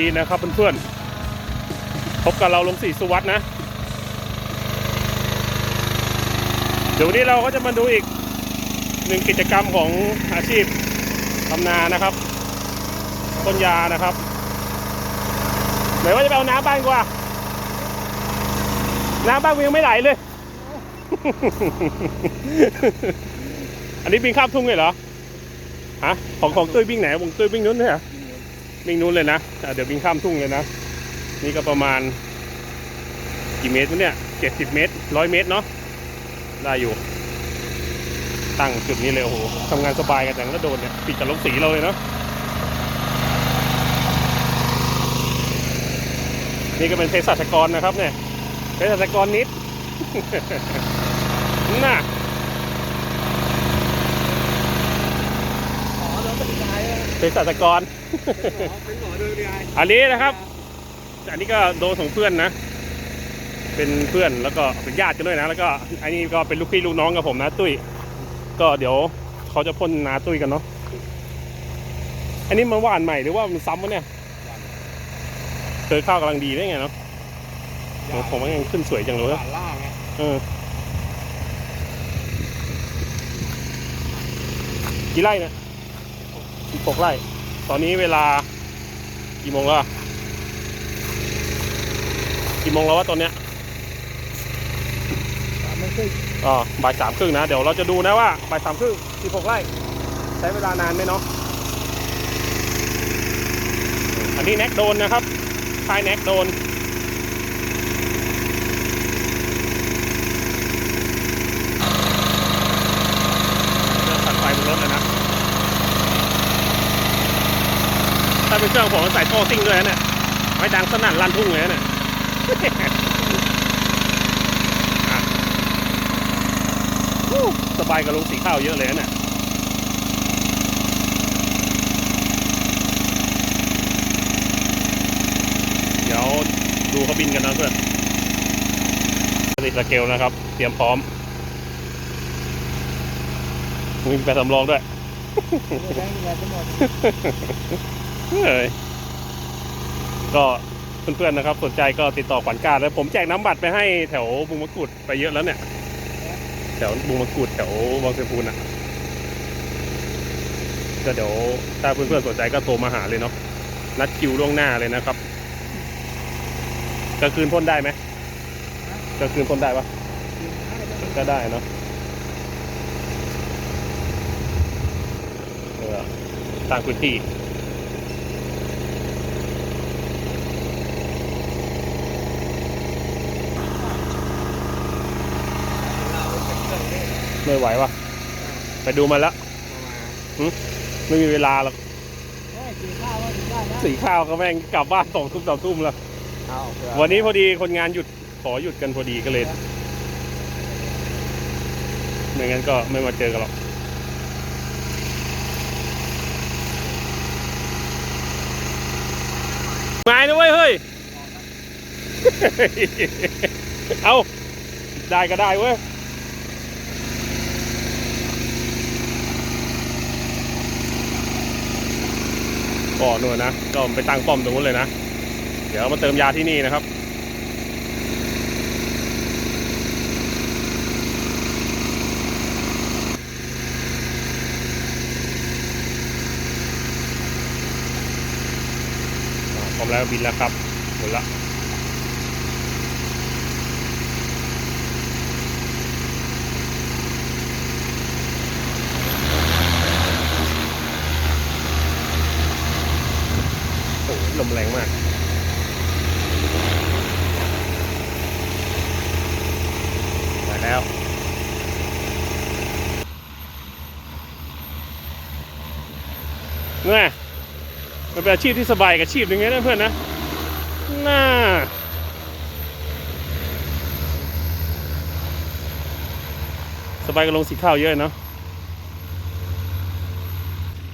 ดีนะครับเพื่อนๆพบกับเราลงสีสุวัสดนะ เดี๋ยววันนี้เราก็จะมาดูอีกหนึ่งกิจกรรมของอาชีพทำนานะครับต้นยานะครับไหนว่าจะไปเอาน้ำบ้านกว่า น้ำบ้านกูยังไม่ไหลเลย อันนี้บินข้ามทุ่งเลยเหรอฮะของของตุ้ยบิงไหนวงตุ้ยบิงนู้นใช่เหร อบิงนู้นเลยนะะเดี๋ยวบินข้ามทุ่งเลยนะ นี่ก็ประมาณ กี่เมตรวะเนี่ยเจ็ดสิบเมตรร้อยเมตรเนาะได้อยู่ ตั้งจุดนี้เลยโอ้โหทำงานสบายกันแต่ก็โดนเนี่ยปิดกับลงสีเราเลยเนาะนี่ก็เป็นเภสัชกรนะครับเนี่ยเภสัชกรนิดน่ะ เป็นสัตกร เป็นหมอโดยเดีไออันนี้นะครับ อันนี้ก็โดนของเพื่อนนะ เป็นเพื่อนแล้วก็เป็นญาติกันด้วยนะ แล้วก็อันนี้ก็เป็นลูกพี่ลูกน้องกับผมนะตุ้ย ก็เดี๋ยวเขาจะพ่นนาตุ้ยกันเนาะ อันนี้มันหวานใหม่หรือว่ามันซ้ำวะเนี่ยเคยข้าวกำลังดีได้ไงเนาะผมว่ายังขึ้นสวยจังเลยล่างไงเออกี่ไร่เนี่ย กี่16ไร่ ตอนนี้เวลากี่โมงแล้วกี่โมงแล้ววะตอนเนี้ยสามโมครึ่งอ๋อบ่ายสามครึ่งนะ เดี๋ยวเราจะดูนะว่าบ่ายสามครึ่งกี่16ไร่ ใช้เวลานานไหมเนาะ อันนี้แน็กโดนนะครับท้ายแน็กโดน เป็นเครื่องผมใส่ท่อซิ่งด้วยนะเนี่ยไม่ดังสนั่นลั่นทุ่งเลยนะเนี่ยอะสบายกับลุงสีข้าวเยอะเลยนะเนี่ยเดี๋ยวดูเขาบินกันนะเพื่อนติดสเกลนะครับ เตรียมพร้อมมีแปดสำรองด้วย ก็เพื่อนๆนะครับ สนใจก็ติดต่อขวัญการแล้วผมแจกน้ำบัตรไปให้แถวบุงมะกรูดไปเยอะแล้วเนี่ย แถวบุงมะกรูดแถววังเซพูนอะก็เดี๋ยวถ้าเพื่อนๆสนใจก็โทรมาหาเลยเนาะนัดคิวล่วงหน้าเลยนะครับกลางคืนพ่นได้ไหมกลางคืนพ่นได้ปะก็ได้เนาะเออสร้างพื้นที่ ไม่ไหววะไปดูมาแล้วไม่มีเวลาหรอกกินข้าวว่ากินได้นะสีข้าวก็แม่งกลับบ้านสองทุ่มสามทุ่มแล้วเอาเผื่อวันนี้พอดีคนงานหยุดขอหยุดกันพอดีก็เลยไม่งั้นก็ไม่มาเจอกันหรอกมานะเว้ยเฮ้ย เอา ได้ก็ได้เว้ย ก็นู่นนะ ก็ไปตั้งป้อมตรงนู้นเลยนะ เดี๋ยวมาเติมยาที่นี่นะครับพร้อมแล้วบินแล้วครับหมดละโอ้โห ลมแรงมากมาแล้วนี่มันเป็นอาชีพที่สบายกับอาชีพหนึ่งนะเพื่อนนะน่าสบายกับลงสีข้าวเยอะเนาะ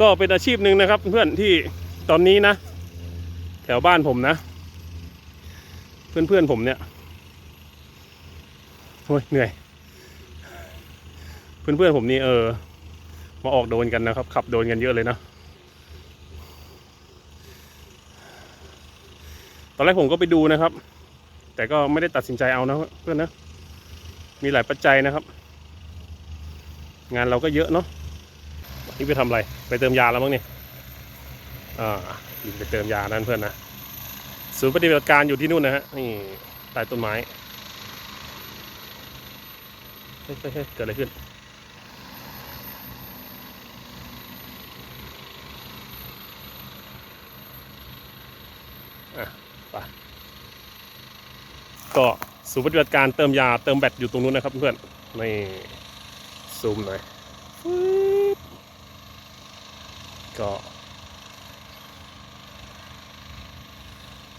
ก็เป็นอาชีพหนึ่งนะครับเพื่อนที่ตอนนี้นะ ถวบ้านผมนะ เพื่อนๆผมเนี่ยโอ้ยเหนื่อย เพื่อนๆผมนี่เออ มาออกโดนกันนะครับ ขับโดนกันเยอะเลยนะ ตอนแรกผมก็ไปดูนะครับ แต่ก็ไม่ได้ตัดสินใจเอานะเพื่อนนะ มีหลายปัจจัยนะครับ งานเราก็เยอะเนาะนี่ไปทำอะไร ไปเติมยาแล้วมั้งเนี่ยอ่า ไปเติมยานั่นเพื่อนนะศูนย์ปฏิบัติการอยู่ที่นู่นนะฮะนี่ใต้ต้นไม้เฮ้ยเกิดอะไรขึ้น อะไปก็ศูนย์ปฏิบัติการเติมยาเติมแบตอยู่ตรงนู้นนะครับเพื่อนนี่ซูมหน่อยก็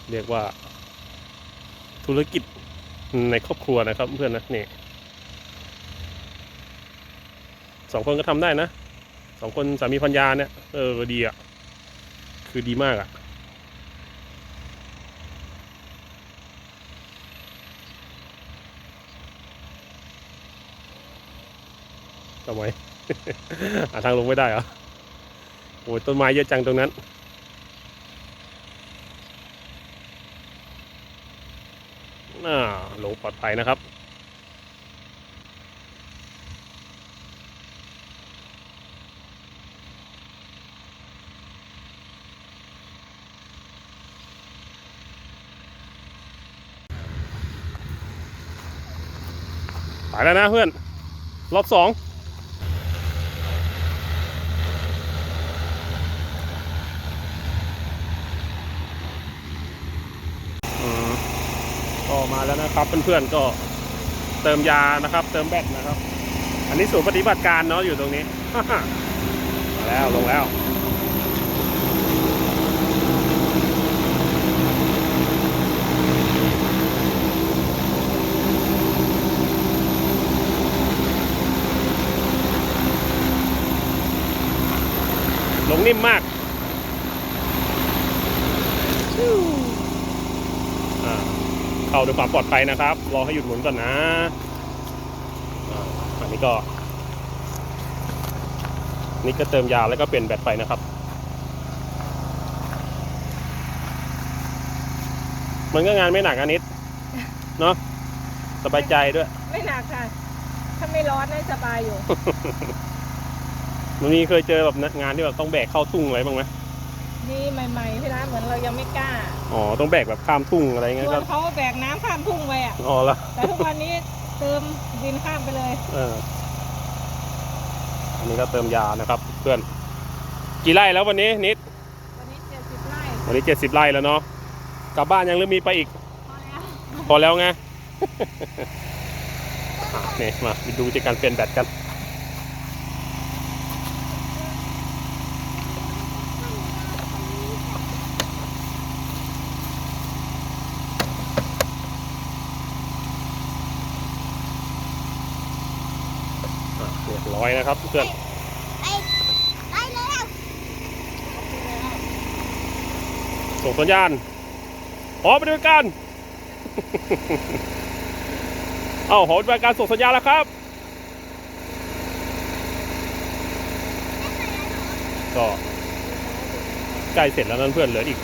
เรียกว่า ธุรกิจในครอบครัวนะครับ เพื่อนนะนี่สองคนก็ทำได้นะสองคนสามีพัญญาเนี่ยเออดีอะ คือดีมากอะทำไมหาทางลงไม่ได้เหรอโอ้ยต้นไม้เยอะจังตรงนั้น หลบปลอดภัยนะครับไปแล้วนะเพื่อน รอบสอง อืมก็มา แล้วนะครับ เพื่อนๆก็เติมยานะครับ เติมแบตนะครับ อันนี้ศูนย์ปฏิบัติการเนาะอยู่ตรงนี้มาแล้วลงแล้วลงนิ่มมากอ่า เข้าด้วยความปลอดภัยนะครับ รอให้หยุดหมุนก่อนนะอ่าอันนี้ก็ นี่ก็เติมยาแล้วก็เปลี่ยนแบตไปนะครับ มันก็งานไม่หนักอันนิดเนาะสบายใจด้วย ไม่หนักค่ะ ถ้าไม่ร้อนน่าสบายอยู่มันมีเคยเจอแบบงานที่แบบต้องแบกเข้าทุ่งอะไรบ้างไหม นี่ใหม่ๆพี่ร้านเหมือนเรายังไม่กล้าอ๋อต้องแบกแบบข้ามทุ่งอะไรเงี้ยชวก็นเขาแบกน้ำข้ามทุ่งไปอะ อ๋อแล้วแต่ทุกวันนี้เติมดินข้ามไปเลย เอออันนี้ก็เติมยานะครับ เพื่อน กี่ไร่แล้ววันนี้นิดวันนี้เจ็ดสิบไร่วันนี้เจ็ดสิบไร่แล้วเนาะกลับบ้านยังหรือมีไปอีก พอแล้วพอแล้วไง อะนี่มาดูวิธีการเปลี่ยนแบตกัน อะเรียบร้อยนะ ครับเพื่อนส่งสัญญาณหอปฏิบัติการ เอาหอปฏิบัติการส่งสัญญาณแล้วครับ ก็ใกล้เสร็จแล้วนั่นเพื่อนเหลืออีก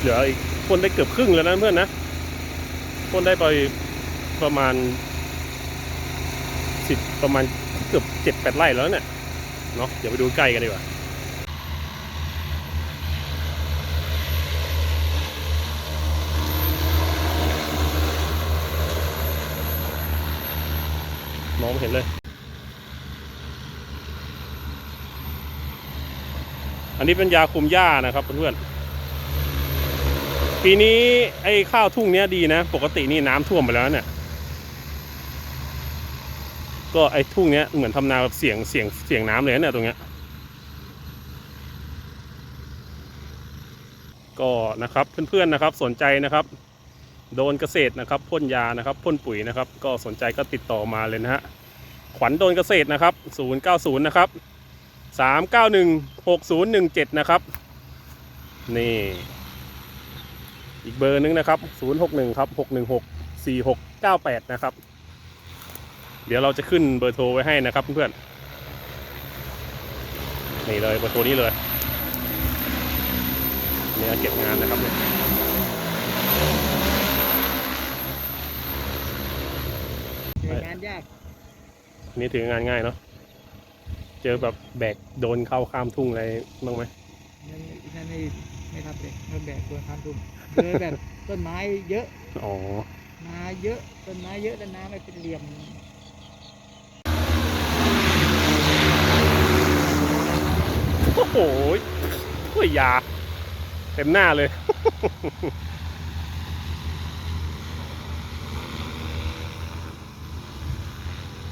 เหลืออีก พ่นได้เกือบครึ่งแล้วนะเพื่อนนะพ่นได้ไปประมาณสิบประมาณเกือบเจ็ดแปดไร่แล้วเนี่ยเนาะเดี๋ยวไปดูใกล้กันดีกว่ามองม่เห็นเลย อันนี้เป็นยาคุมหญ้านะครับเพื่อนๆ ปีนี้ไอ้ข้าวทุ่งเนี้ยดีนะ ปกตินี่น้ำท่วมไปแล้วเนี่ย ก็ไอ้ทุ่งเนี้ยเหมือนทำนาแบบเสียงเสียงเสียงน้ำเลยเนี่ยตรงเนี้ย ก็นะครับเพื่อนๆนะครับสนใจนะครับ โดนเกษตรนะครับพ่นยานะครับพ่นปุ๋ยนะครับ ก็สนใจก็ติดต่อมาเลยนะฮะขวัญโดนเกษตรนะครับ 090 นะครับ 391 6017 นะครับ นี่ อีกเบอร์หนึงนะครับ 061ครับ616 4698 นะครับ เดี๋ยวเราจะขึ้นเบอร์โทรไว้ให้นะครับเพื่อนๆ นี่เลยเบอร์โทรนี้เลยเนี่ยเก็บงานนะครับเนี่ยเจองานยากอันนี่ถืองานง่ายเนาะ เจอแบบแบกโดนเข้าข้ามทุ่งอะไรบ้างไหมนั่นนั่นไม่ไม่ทำเลยไม่แบกตัวข้ามทุ่ง เจอแบบต้นไม้เยอะอ๋อนาเยอะต้นไม้เยอะแล้วน้ำไม่เป็นเหลี่ยมโอ้โหโอ้ยยา เต็มหน้าเลย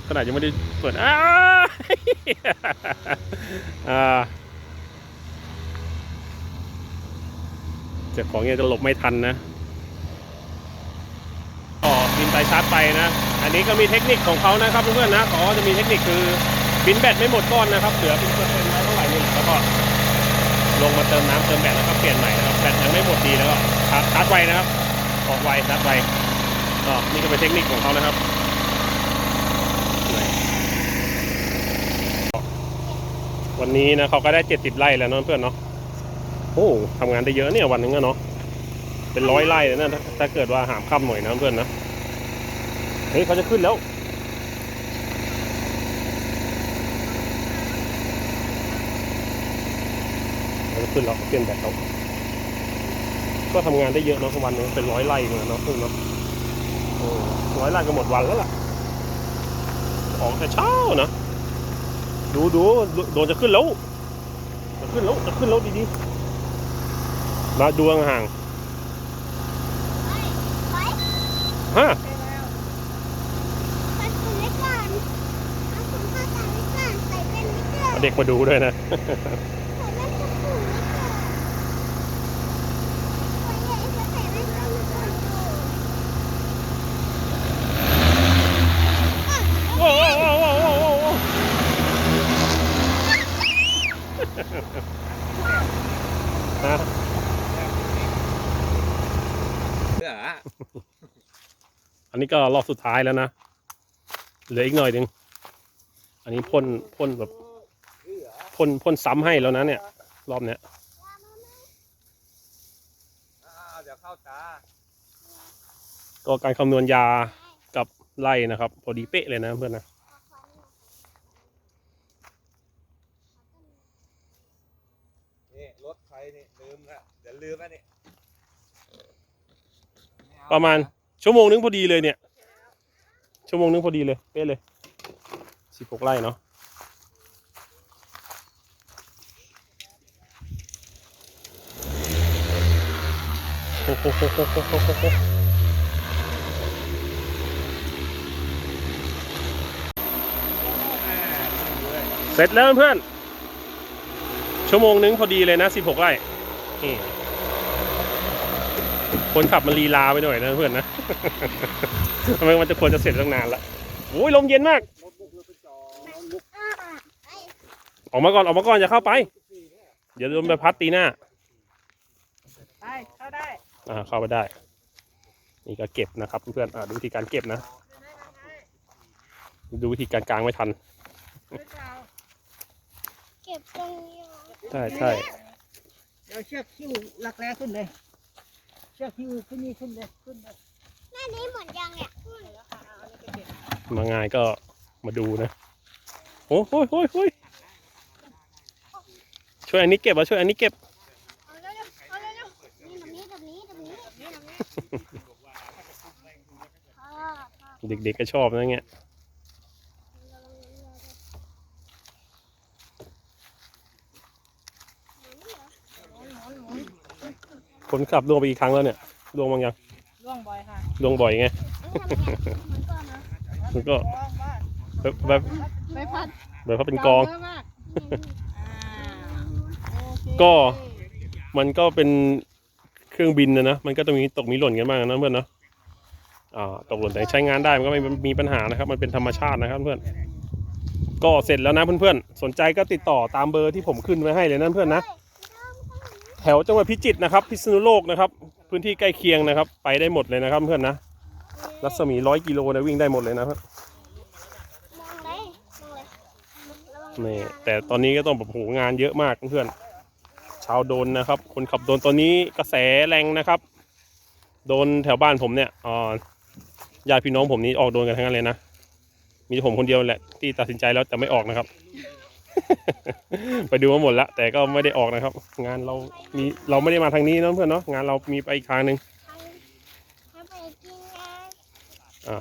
ขนาดยังไม่ได้เปิดอ้า อ่า เจ้าของเนี่ยจะหลบไม่ทันนะก็บินไปชาร์จไปนะ อันนี้ก็มีเทคนิคของเขานะครับเพื่อนๆนะเขาจะมีเทคนิคคือบินแบตไม่หมดก้อนนะครับเหลือเป็นเปอร์เซ็นต์ไว้เท่าไหร่นี่แล้วก็ลงมาเติมน้ำเติมแบตแล้วก็เปลี่ยนใหม่นะครับแบตยังไม่หมดดีแล้วก็ชาร์จชาร์จไวนะครับออกไวชาร์จไวก็นี่ก็เป็นเทคนิคของเขานะครับวันนี้นะเขาก็ได้เจ็ดสิบไร่แล้วเนาะเพื่อนเนาะ โอ้ทำงานได้เยอะเนี่ยวันนึงอะเนาะเป็นร้อยไร่เลยนะถ้าถ้าเกิดว่าหามค่ำหน่อยนะเพื่อนนะเฮ้ยเขาจะขึ้นแล้วเขาจะขึ้นแล้วเปลี่ยนแบตเขาก็ทำงานได้เยอะเนาะวันนึงเป็นร้อยไร่เหมือนเนาะเพื่อนเนาะร้อยไร่ก็หมดวันแล้วล่ะออกแต่เช้านะดูดูดูโดนจะขึ้นแล้วจะขึ้นแล้วจะขึ้นแล้วดีๆ มาดูห่างฮะเด็กมาดูด้วยนะ ใส่แว่นจะผูกไว้ก่อนตัวใหญ่จะใส่แว่นจะผูกก่อนอยู่ โอ้โอ้โอ้โอ้โอ้โอ้โอ้ฮะ เพื่อ อั นนี้ก็รอบสุดท้ายแล้วนะ เหลืออีกหน่อยหนึ่ง อันนี้พ่นพ่นแบบพ่นพ่นซ้ำให้แล้วนะเนี่ย รอบเนี้ยเดี๋ยวเข้าตาก็การคำนวณยากับไล่นะครับ พอดีเป๊ะเลยนะเพื่อนนะนี่รถใครนี่ลืมละเดี๋ยวลืมแล้วนี่ประมาณ ชั่วโมงนึงพอดีเลยเนี่ย ชั่วโมงนึงพอดีเลย เป๊ะเลยสิบหกไร่เนาะโอ้โหเสร็จแล้วเพื่อน ชั่วโมงนึงพอดีเลยนะสิบหกไร่นี่ คนขับมันลีลาไปหน่อยนะเพื่อนนะทำไมมันจะควรจะเสร็จตั้งนานละโอ้ยลมเย็นมาก ออกมาก่อนออกมาก่อนอย่าเข้าไป เดี๋ยวโดนใบพัดตีหน้า ไปเข้าได้ อ่าเข้าไปได้ นี่ก็เก็บนะครับเพื่อนๆอ่าดูวิธีการเก็บนะ ดูวิธีการกางไม่ทันหรือเปล่าเก็บตรงนี้เหรอใช่ใช่เดี๋ยวเชือกคิ้วหลักแร้ขึ้นเลย เชือกคิ้วขึ้นนี่ขึ้นเลยขึ้นเลยหน้านี้หมดยังเนี่ยมาง่ายก็มาดูนะ โอ้โหโอ้ยโอ้ยช่วยอันนี้เก็บอะช่วยอันนี้เก็บ เอาเร็วๆเอาเร็วๆนี่แบบนี้แบบนี้แบบนี้แบบนี้แบบนี้พ่อพ่อ เด็กๆก็ชอบนะเงี้ย คนขับลวงไปอีกครั้งแล้วเนี่ยลวงบางยังร่วงบ่อยค่ะลวงบ่อยไงเหมือนก่อนนะมันก็ร้องบ้านแบบแบบใบพัดแบบเขาเป็นกอง เยอะมากอ่าโอเคก็ มันก็เป็นเครื่องบินนะนะ มันก็ต้องมีตกมีหล่นกันบ้างนะเพื่อนเนาะอ่าตกหล่นแต่ใช้งานได้มันก็ไม่มีปัญหานะครับ มันเป็นธรรมชาตินะครับเพื่อน ก็เสร็จแล้วนะเพื่อนๆ สนใจก็ติดต่อตามเบอร์ที่ผมขึ้นไว้ให้เลยนะเพื่อนนะ แถวจังหวัดพิจิตรนะครับ พิษณุโลกนะครับ พื้นที่ใกล้เคียงนะครับ ไปได้หมดเลยนะครับเพื่อนนะรัศมีร้อยกิโลนะวิ่งได้หมดเลยนะครับมองเลยมองเลยระวังนี่แต่ตอนนี้ก็ต้องแบบโหงานเยอะมากเพื่อนชาวโดนนะครับ คนขับโดนตอนนี้กระแสแรงนะครับ โดนแถวบ้านผมเนี่ยอ่าญาติพี่น้องผมนี่ออกโดนกันทั้งนั้นเลยนะ มีผมคนเดียวแหละที่ตัดสินใจแล้วจะไม่ออกนะครับ ไปดูมาหมดแล้วแต่ก็ไม่ได้ออกนะครับ งานเรามีเราไม่ได้มาทางนี้เนอะเพื่อนเนาะงานเรามีไปอีกทางหนึ่งถ้าไปกินนะอ่า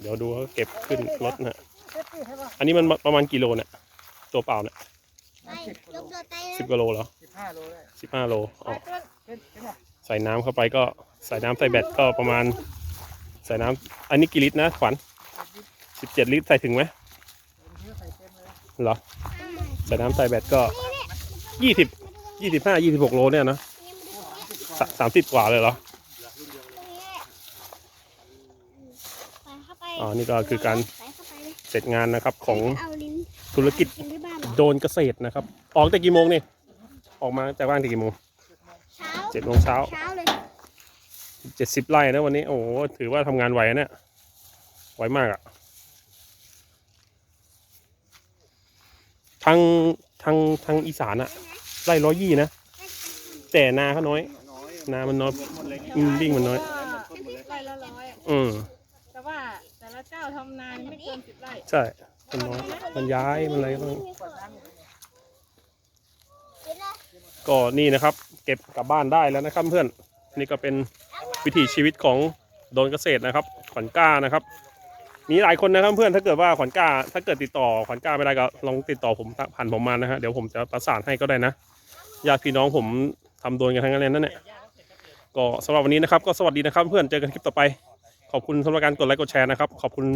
เดี๋ยวดูเขาเก็บขึ้นรถนะฮะเจ็บใช่ป่ะอันนี้มันประมาณกิโลเนี่ยตัวเปล่าเนี่ยไปยกตัวไตเลสิบยกิโลเหรอสิบห้าโลได้สิบห้าโลอ๋อเจ็บใช่ป่ะใส่น้ำเข้าไปก็ใส่น้ำใส่แบตก็ประมาณ ใส่น้ำอันนี้กี่ลิตรนะขวัญสิบเจ็ดลิตรใส่ถึงไหมใส่เต็ม เลยเหรอใส่น้ำใส่แบตก็ยี่สิบยี่สิบห้ายี่สิบหกโลเนี่ยนะสามสิบกว่าเลยเหรอใส่เข้าไปอ๋อ นี่ก็คือการใส่เข้าไปเลยเสร็จงานนะครับของเอาลิ้นธุรกิจกินที่บ้านเหรอโดนเกษตรนะครับ ออกแต่กี่โมงนี่ ออกมาจากบ้านแต่กี่โมงเช้าเจ็ดโมงเช้าเช้าเลยเจ็ดสิบไร่นะวันนี้ โอ้โห ถือว่าทำงานไหวนะเนี่ย ไหวมากอะ ทางทางทางอีสานอะไร่ร้อยยี่นะ แต่นาเขาน้อย นามันน้อยอืมวิ่งมันน้อย ไร่ละร้อยอืมแต่ว่าแต่ละเจ้าทำนานไม่เกินสิบไร่ใช่มันน้อยมันย้ายมันอะไรก็ต้องก็นี่นะครับ เก็บกลับบ้านได้แล้วนะครับเพื่อนนี่ก็เป็นวิถีชีวิตของโดนเกษตรนะครับ ขวัญกล้านะครับ มีหลายคนนะครับเพื่อนถ้าเกิดว่าขวัญกล้า ถ้าเกิดติดต่อขวัญกล้าไม่ได้ก็ลองติดต่อผมผ่านผมมานะฮะเดี๋ยวผมจะประสานให้ก็ได้นะญาติพี่น้องผมทำโดนกันทั้งนั้นเลยนั่นแหละก็สำหรับวันนี้นะครับ ก็สวัสดีนะครับ เพื่อนเจอกันคลิปต่อไป ขอบคุณสำหรับการกดไลค์กดแชร์นะครับ ขอบคุณ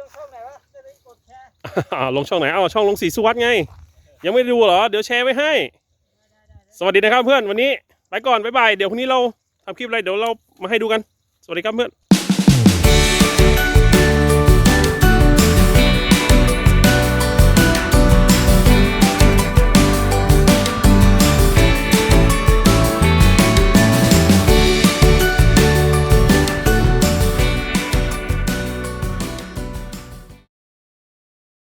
ลงช่องไหนวะจะได้กดแชร์อ่าลงช่องไหนอ้าวช่องลงสีสุวัสด์ไง ยังไม่ด้ดูเหรอ เดี๋ยวแชร์ไว้ให้ สวัสดีนะครับเพื่อนวันนี้ไปก่อนบ๊ายบายเดี๋ยวพรุ่งนี้เราทำคลิปอะไรเดี๋ยวเรามาให้ดูกัน สวัสดีครับเพื่อน